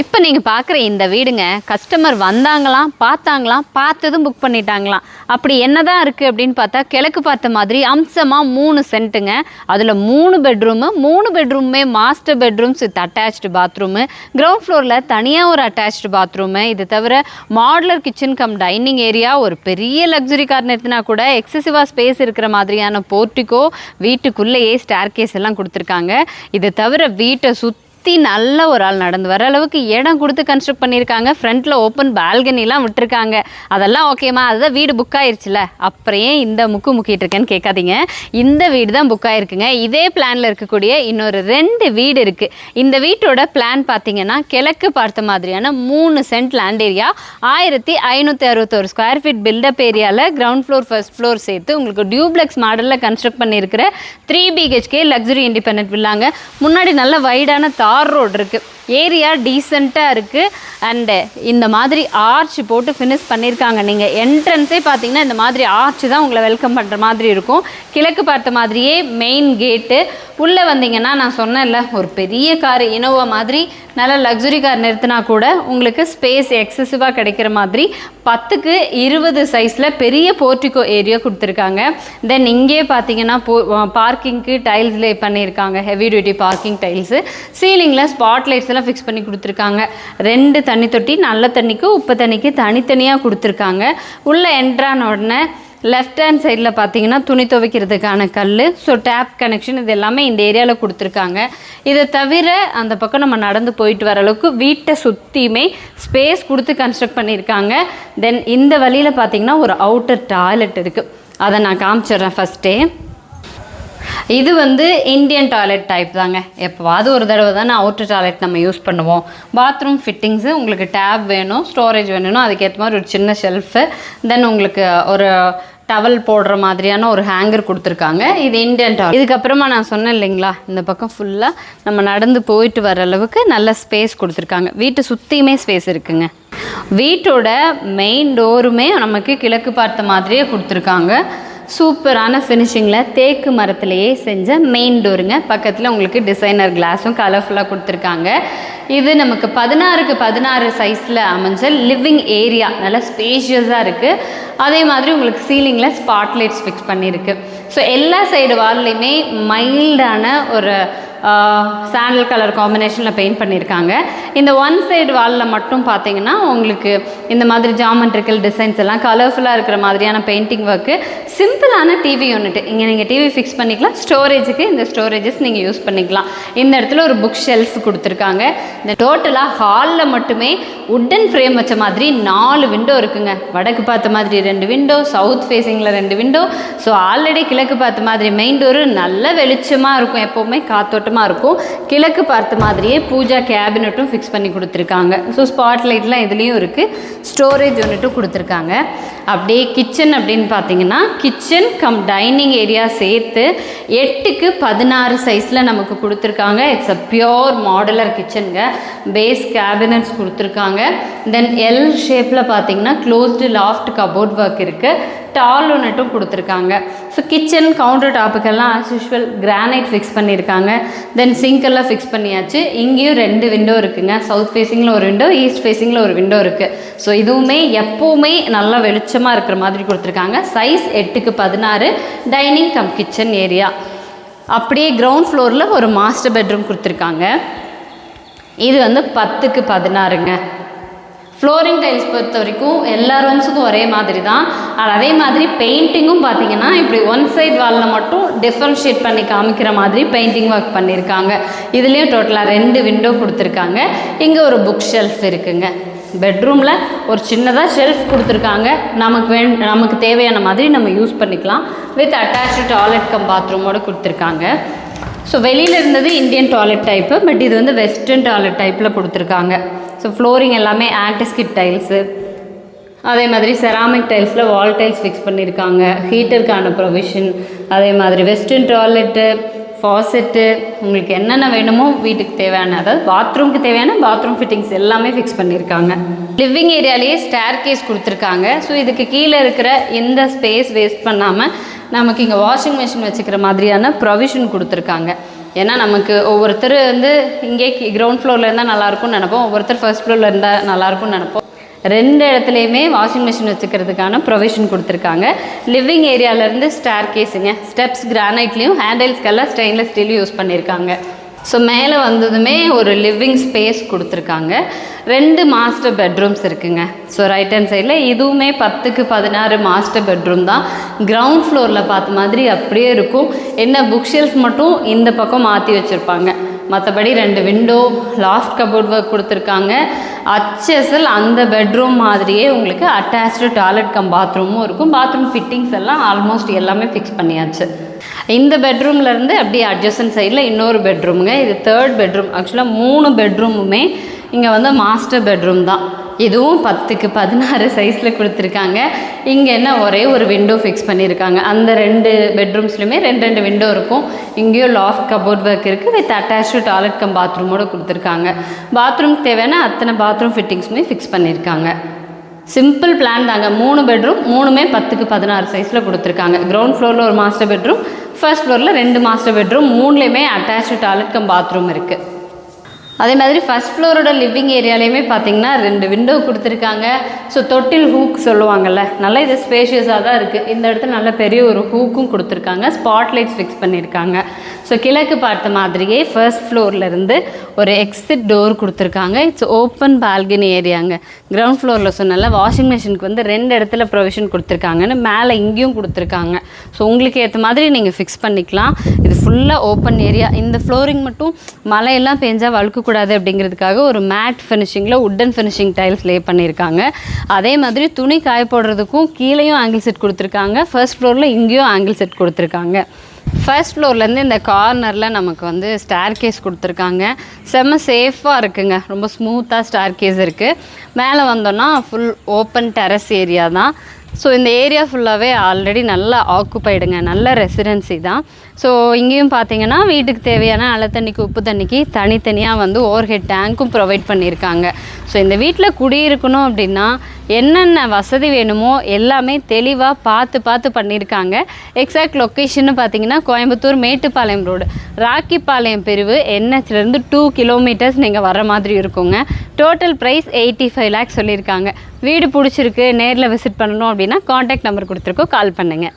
இப்போ நீங்கள் பார்க்குற இந்த வீடுங்க கஸ்டமர் வந்தாங்களாம் பார்த்தாங்களாம் பார்த்ததும் புக் பண்ணிட்டாங்களாம். அப்படி என்னதான் இருக்குது அப்படின்னு பார்த்தா கிழக்கு பார்த்த மாதிரி அம்சமாக மூணு சென்ட்டுங்க அதில் மூணு பெட்ரூமு மூணு பெட்ரூமே master bedrooms with attach bathroom ground ஃப்ளோரில் தனியாக ஒரு அட்டாச்டு பாத்ரூமு இது தவிர modular kitchen cum dining area ஒரு பெரிய லக்ஸுரி கார் நிறுத்தினா கூட எக்ஸசிவாக ஸ்பேஸ் இருக்கிற மாதிரியான போர்ட்டிக்கோ வீட்டுக்குள்ளேயே ஸ்டார் கேஸ் எல்லாம் கொடுத்துருக்காங்க. இது தவிர வீட்டை சுற்றி சுற்றி நல்ல ஒரு ஆள் நடந்து வர அளவுக்கு இடம் கொடுத்து கன்ஸ்ட்ரக்ட் பண்ணியிருக்காங்க. ஃப்ரண்ட்டில் ஓப்பன் பால்கனிலாம் விட்டுருக்காங்க. அதெல்லாம் ஓகேம்மா அதுதான் வீடு புக் ஆயிருச்சுல? அப்புறம் ஏன் இந்த முக்கு முக்கிட்டு இருக்கேன்னு கேட்காதீங்க. இந்த வீடு தான் புக் ஆயிருக்குங்க. இதே பிளானில் இருக்கக்கூடிய இன்னொரு ரெண்டு வீடு இருக்குது இந்த வீட்டோட பிளான் பார்த்தீங்கன்னா கிழக்கு பார்த்த மாதிரியான மூணு சென்ட் லேண்ட் ஏரியா ஆயிரத்தி ஐநூற்றி அறுபத்தோரு ஸ்கொயர் ஃபீட் பில்டப் ஏரியாவில் கிரவுண்ட் ஃப்ளோர் ஃபர்ஸ்ட் ஃப்ளோர் சேர்த்து உங்களுக்கு டியூப்ளெக்ஸ் மாடலில் கன்ஸ்ட்ரக்ட் பண்ணியிருக்கிற த்ரீ பிஹெச்கே லக்ஸுரி இண்டிபெண்ட் வில்லாங்க முன்னாடி நல்ல வைடான தார் ரோடு இருக்குது ஏரியா டீசெண்டாக இருக்குது அண்டு இந்த மாதிரி ஆர்ச் போட்டு ஃபினிஷ் பண்ணியிருக்காங்க நீங்கள் என்ட்ரன்ஸே பார்த்தீங்கன்னா இந்த மாதிரி ஆர்ச் தான் உங்களை வெல்கம் பண்ணுற மாதிரி இருக்கும். கிழக்கு பார்த்த மாதிரியே மெயின் கேட்டு உள்ளே வந்தீங்கன்னா நான் சொன்னேன்ல ஒரு பெரிய கார் இனோவா மாதிரி நல்ல லக்ஸுரி கார் நிறுத்தினா கூட உங்களுக்கு ஸ்பேஸ் எக்ஸசிவாக கிடைக்கிற மாதிரி பத்துக்கு இருபது சைஸில் பெரிய போர்ட்டிகோ ஏரியா கொடுத்துருக்காங்க. தென் இங்கே பார்த்தீங்கன்னா போ பார்க்கிங்க்கு டைல்ஸ் லே பண்ணியிருக்காங்க. Heavy duty parking tiles ceiling சீலிங்கில் spot lights எல்லாம் ஃபிக்ஸ் பண்ணி கொடுத்துருக்காங்க. ரெண்டு தண்ணி தொட்டி நல்ல தண்ணிக்கு உப்பு தண்ணிக்கு தனித்தனியாக கொடுத்துருக்காங்க. உள்ளே என்ட்ரான உடனே லெஃப்ட் ஹேண்ட் சைடில் பார்த்தீங்கன்னா துணி துவைக்கிறதுக்கான கல் ஸோ டேப் கனெக்ஷன் இது எல்லாமே இந்த ஏரியாவில் கொடுத்துருக்காங்க. இதை தவிர அந்த பக்கம் நம்ம நடந்து போயிட்டு வர அளவுக்கு வீட்டை சுற்றியுமே ஸ்பேஸ் கொடுத்து கன்ஸ்ட்ரக்ட் பண்ணியிருக்காங்க. தென் இந்த வழியில் பார்த்தீங்கன்னா ஒரு அவுட்டர் டாய்லெட் இருக்குது அதை நான் காமிச்சிடுறேன் ஃபஸ்ட்டே இது வந்து இந்தியன் டாய்லெட் டைப் தாங்க. எப்போவாது ஒரு தடவை தானே அவுட்டர் டாய்லெட் நம்ம யூஸ் பண்ணுவோம். பாத்ரூம் ஃபிட்டிங்ஸு உங்களுக்கு டேப் வேணும் ஸ்டோரேஜ் வேணும்னா அதுக்கேற்ற மாதிரி ஒரு சின்ன ஷெல்ஃபு தென் உங்களுக்கு ஒரு டவல் போடுற மாதிரியான ஒரு ஹேங்கர் கொடுத்துருக்காங்க. இது இண்டியன் டாய்லெட் இதுக்கப்புறமா நான் சொன்னேன் இல்லைங்களா இந்த பக்கம் ஃபுல்லாக நம்ம நடந்து போயிட்டு வர அளவுக்கு நல்ல ஸ்பேஸ் கொடுத்துருக்காங்க. வீட்டை சுற்றியுமே ஸ்பேஸ் இருக்குங்க. வீட்டோட மெயின் டோருமே நமக்கு கிழக்கு பார்த்த மாதிரியே கொடுத்துருக்காங்க. சூப்பரான ஃபினிஷிங்கில் தேக்கு மரத்துலேயே செஞ்ச மெயின் டோருங்க பக்கத்தில் உங்களுக்கு டிசைனர் கிளாஸும் கலர்ஃபுல்லாக கொடுத்துருக்காங்க. இது நமக்கு பதினாறுக்கு பதினாறு சைஸில் அமைஞ்ச லிவிங் ஏரியா நல்லா ஸ்பேஷியஸாக இருக்குது அதே மாதிரி உங்களுக்கு சீலிங்கில் ஸ்பாட்லைட்ஸ் ஃபிக்ஸ் பண்ணியிருக்கு. ஸோ எல்லா சைடு வால்லையுமே மைல்டான ஒரு சாண்டல் கலர் காம்பினேஷனில் பெயிண்ட் பண்ணியிருக்காங்க இந்த ஒன் சைடு வாலில் மட்டும் பார்த்தீங்கன்னா உங்களுக்கு இந்த மாதிரி ஜாமெண்ட்ரிக்கல் டிசைன்ஸ் எல்லாம் கலர்ஃபுல்லாக இருக்கிற மாதிரியான பெயிண்டிங் ஒர்க்கு சிம்பிளான டிவி யூனிட் இங்கே நீங்கள் டிவி ஃபிக்ஸ் பண்ணிக்கலாம். ஸ்டோரேஜுக்கு இந்த ஸ்டோரேஜஸ் நீங்கள் யூஸ் பண்ணிக்கலாம். இந்த இடத்துல ஒரு புக் ஷெல்ஃப் கொடுத்துருக்காங்க. இந்த டோட்டலாக ஹாலில் மட்டுமே உட்டன் ஃப்ரேம் வச்ச மாதிரி நாலு விண்டோ இருக்குங்க. வடக்கு பார்த்த மாதிரி ரெண்டு விண்டோ சவுத் ஃபேஸிங்கில் ரெண்டு விண்டோ ஸோ ஆல்ரெடி கிழக்கு பார்த்த மாதிரி மெயின் டோரு நல்ல வெளிச்சமாக இருக்கும். எப்போவுமே காத்தோட்டமாக இருக்கும். கிழக்கு பார்த்த மாதிரியே பூஜா கேபினட்டும் ஃபிக்ஸ் பண்ணி கொடுத்துருக்காங்க. ஸோ ஸ்பாட் லைட்லாம் இதுலேயும் இருக்குது ஸ்டோரேஜ் யூனிட்டும் கொடுத்துருக்காங்க. அப்படியே கிச்சன் அப்படின்னு பார்த்தீங்கன்னா கிச்சன் கம் டைனிங் ஏரியா சேர்த்து எட்டுக்கு பதினாறு சைஸில் நமக்கு கொடுத்துருக்காங்க. இட்ஸ் அ பியோர் மாடலர் கிச்சனுங்க பேஸ் கேபினட்ஸ் கொடுத்துருக்காங்க. தென் எல் ஷேப்பில் பார்த்தீங்கன்னா க்ளோஸ்டு லாஃப்ட் கபோர்ட் ஒர்க் இருக்குது டால் யூனிட்டும் கொடுத்துருக்காங்க. ஸோ கிச்சன் கவுண்டர் டாப்புக்கெல்லாம் ஆஸ் யூஷுவல் கிரானைட் ஃபிக்ஸ் பண்ணியிருக்காங்க. தென் சிங்கெல்லாம் ஃபிக்ஸ் பண்ணியாச்சு. இங்கேயும் ரெண்டு விண்டோ இருக்குங்க. சவுத் ஃபேஸிங்கில் ஒரு விண்டோ ஈஸ்ட் ஃபேஸிங்கில் ஒரு விண்டோ இருக்குது ஸோ இதுவுமே எப்போவுமே நல்லா வெளிச்சமாக இருக்கிற மாதிரி கொடுத்துருக்காங்க. சைஸ் எட்டுக்கு பதினாறு டைனிங் கம் கிச்சன் ஏரியா அப்படியே கிரவுண்ட் ஃப்ளோரில் ஒரு மாஸ்டர் பெட்ரூம் கொடுத்துருக்காங்க. இது வந்து பத்துக்கு பதினாறுங்க. ஃப்ளோரிங் டைல்ஸ் பொறுத்த வரைக்கும் எல்லா ரூம்ஸுக்கும் ஒரே மாதிரி தான் ஆனால் அதே மாதிரி பெயிண்டிங்கும் பார்த்தீங்கன்னா இப்படி ஒன் சைடு வாலில் மட்டும் டிஃப்ரென்ஷியேட் பண்ணி காமிக்கிற மாதிரி பெயிண்டிங் ஒர்க் பண்ணியிருக்காங்க இதுலேயும் டோட்டலாக ரெண்டு விண்டோ கொடுத்துருக்காங்க. இங்கே ஒரு புக் ஷெல்ஃப் இருக்குங்க. பெட்ரூமில் ஒரு சின்னதாக ஷெல்ஃப் கொடுத்துருக்காங்க. நமக்கு வே நமக்கு தேவையான மாதிரி நம்ம யூஸ் பண்ணிக்கலாம். வித் அட்டாச்சு டாய்லெட் கம் பாத்ரூமோடு கொடுத்துருக்காங்க. ஸோ வெளியில் இருந்தது இந்தியன் டாய்லெட் டைப்பு பட் இது வந்து வெஸ்டர்ன் டாய்லெட் டைப்பில் கொடுத்துருக்காங்க. ஸோ ஃப்ளோரிங் எல்லாமே ஆன்டிஸ்கிட் டைல்ஸு அதே மாதிரி செராமிக் டைல்ஸில் வால் டைல்ஸ் ஃபிக்ஸ் பண்ணியிருக்காங்க ஹீட்டருக்கான ப்ரொவிஷன் அதே மாதிரி வெஸ்டர்ன் டாய்லெட்டு ஃபாசெட்டு உங்களுக்கு என்னென்ன வேணுமோ வீட்டுக்கு தேவையான அதாவது பாத்ரூம்க்கு தேவையான பாத்ரூம் ஃபிட்டிங்ஸ் எல்லாமே ஃபிக்ஸ் பண்ணியிருக்காங்க லிவிங் ஏரியாலேயே ஸ்டேர் கேஸ் கொடுத்துருக்காங்க. ஸோ இதுக்கு கீழே இருக்கிற எந்த ஸ்பேஸ் வேஸ்ட் பண்ணாமல் நமக்கு இங்கே வாஷிங் மிஷின் வச்சுக்கிற மாதிரியான ப்ரொவிஷன் கொடுத்துருக்காங்க. ஏன்னா நமக்கு ஒவ்வொருத்தர் வந்து இங்கே கிரவுண்ட் ஃப்ளோரில் இருந்தால் நல்லாயிருக்கும்னு நினைப்போம். ஒவ்வொருத்தர் ஃபர்ஸ்ட் ஃப்ளோரில் இருந்தால் நல்லாயிருக்கும்னு நினைப்போம். ரெண்டு இடத்துலையுமே வாஷிங் மிஷின் வச்சுக்கிறதுக்கான ப்ரொவிஷன் கொடுத்துருக்காங்க. லிவிங் ஏரியாவிலேருந்து ஸ்டார் கேஸுங்க ஸ்டெப்ஸ் கிரானைட்லேயும் ஹேண்டில்ஸ்க்கெல்லாம் ஸ்டெயின்லெஸ் ஸ்டீலும் யூஸ் பண்ணியிருக்காங்க ஸோ மேலே வந்ததுமே ஒரு லிவிங் ஸ்பேஸ் கொடுத்துருக்காங்க. ரெண்டு மாஸ்டர் பெட்ரூம்ஸ் இருக்குங்க. ஸோ ரைட் ஹேண்ட் சைடில் இதுவுமே பத்துக்கு பதினாறு மாஸ்டர் பெட்ரூம் தான். கிரவுண்ட் ஃப்ளோரில் பார்த்த மாதிரி அப்படியே இருக்கும். என்ன புக் ஷெல்ஃப் மட்டும் இந்த பக்கம் மாற்றி வச்சுருப்பாங்க. மற்றபடி ரெண்டு விண்டோ லாஸ்ட் கபோர்ட் ஒர்க் கொடுத்துருக்காங்க. அச்எஸ்எல் அந்த பெட்ரூம் மாதிரியே உங்களுக்கு அட்டாச்சு டாய்லெட் கம் பாத்ரூமும் இருக்கும். பாத்ரூம் ஃபிட்டிங்ஸ் எல்லாம் ஆல்மோஸ்ட் எல்லாமே ஃபிக்ஸ் பண்ணியாச்சு. இந்த பெட்ரூம்லேருந்து அப்படியே அட்ஜஸ்டன் சைடில் இன்னொரு பெட்ரூமுங்க இது தேர்ட் பெட்ரூம் ஆக்சுவலாக மூணு பெட்ரூமுமே இங்கே வந்து மாஸ்டர் பெட்ரூம் தான். இதுவும் பத்துக்கு பதினாறு சைஸில் கொடுத்துருக்காங்க. இங்கே என்ன ஒரே ஒரு விண்டோ ஃபிக்ஸ் பண்ணியிருக்காங்க. அந்த ரெண்டு பெட்ரூம்ஸ்லையுமே ரெண்டு ரெண்டு விண்டோ இருக்கும். இங்கேயும் லாஃப்ட் கபோர்ட் ஒர்க் இருக்குது வித் அட்டாச்சு டாய்லெட் கம் பாத்ரூமோடு கொடுத்துருக்காங்க. பாத்ரூம்க்கு தேவையான அத்தனை பாத்ரூம் ஃபிட்டிங்ஸுமே ஃபிக்ஸ் பண்ணியிருக்காங்க. சிம்பிள் பிளான் தாங்க. மூணு பெட்ரூம் மூணுமே பத்துக்கு பதினாறு சைஸில் கொடுத்துருக்காங்க. கிரவுண்ட் ஃப்ளோரில் ஒரு மாஸ்டர் பெட்ரூம் ஃபர்ஸ்ட் ஃப்ளோரில் ரெண்டு மாஸ்டர் பெட்ரூம் மூணுலேயுமே அட்டாச்சு டாய்லெட் கம் பாத்ரூம் இருக்குது அதே மாதிரி ஃபஸ்ட் ஃப்ளோரோட லிவிங் ஏரியாலையுமே பார்த்தீங்கன்னா ரெண்டு விண்டோ கொடுத்துருக்காங்க. ஸோ தொட்டில் ஹூக் சொல்லுவாங்கள்ல நல்லா இது ஸ்பேஷியஸாக தான் இருக்குது இந்த இடத்துல நல்ல பெரிய ஒரு ஹூக்கும் கொடுத்துருக்காங்க. ஸ்பாட் லைட்ஸ் ஃபிக்ஸ் பண்ணியிருக்காங்க ஸோ கிழக்கு பார்த்த மாதிரியே ஃபர்ஸ்ட் ஃப்ளோர்லேருந்து ஒரு எக்ஸிட் டோர் கொடுத்துருக்காங்க. இட்ஸ் ஓப்பன் பால்கனி ஏரியாங்க கிரவுண்ட் ஃப்ளோரில் சொன்னால வாஷிங் மிஷினுக்கு வந்து ரெண்டு இடத்துல ப்ரொவிஷன் கொடுத்துருக்காங்கன்னு மேலே இங்கேயும் கொடுத்துருக்காங்க. ஸோ உங்களுக்கு ஏற்ற மாதிரி நீங்கள் ஃபிக்ஸ் பண்ணிக்கலாம். இது ஃபுல்லாக ஓப்பன் ஏரியா இந்த ஃப்ளோரிங் மட்டும் மழையெல்லாம் பெஞ்சால் வழுக்கக்கூடாது அப்படிங்கிறதுக்காக ஒரு மேட் ஃபினிஷிங்கில் உட்டன் ஃபினிஷிங் டைல்ஸ் லே பண்ணியிருக்காங்க. அதே மாதிரி துணி காய போடுறதுக்கும் கீழேயும் ஆங்கிள் செட் கொடுத்துருக்காங்க. ஃபர்ஸ்ட் ஃப்ளோரில் இங்கேயும் ஆங்கிள் செட் கொடுத்துருக்காங்க. ஃபர்ஸ்ட் ஃப்ளோர்லேருந்து இந்த கார்னரில் நமக்கு வந்து ஸ்டார் கேஸ் கொடுத்துருக்காங்க. செம்ம சேஃபாக இருக்குங்க. ரொம்ப ஸ்மூத்தாக ஸ்டார் கேஸ் இருக்குது மேலே வந்தோன்னா ஃபுல் ஓப்பன் டெரஸ் ஏரியா தான். ஸோ இந்த ஏரியா ஃபுல்லாகவே ஆல்ரெடி நல்லா ஆக்குப்பைடுங்க நல்ல ரெசிடென்சி தான். ஸோ இங்கேயும் பார்த்தீங்கன்னா வீட்டுக்கு தேவையான அலை தண்ணிக்கு உப்பு தண்ணிக்கு தனித்தனியாக வந்து ஓவர் ஹெட் டேங்க்கும் ப்ரொவைட் பண்ணியிருக்காங்க. ஸோ இந்த வீட்டில் குடியிருக்கணும் அப்படின்னா என்னென்ன வசதி வேணுமோ எல்லாமே தெளிவாக பார்த்து பார்த்து பண்ணியிருக்காங்க. எக்ஸாக்ட் லொக்கேஷன்னு பார்த்தீங்கன்னா கோயம்புத்தூர் மேட்டுப்பாளையம் ரோடு ராக்கிப்பாளையம் பிரிவு என்ஹெச்லேருந்து டூ கிலோமீட்டர்ஸ் நீங்கள் வர மாதிரி இருக்குங்க. Total price eighty five lakhs சொல்லியிருக்காங்க. வீடு பிடிச்சிருக்கு நேரில் விசிட் பண்ணணும் அப்படின்னா காண்டாக்ட் நம்பர் கொடுத்துருக்கோம். கால் பண்ணுங்கள்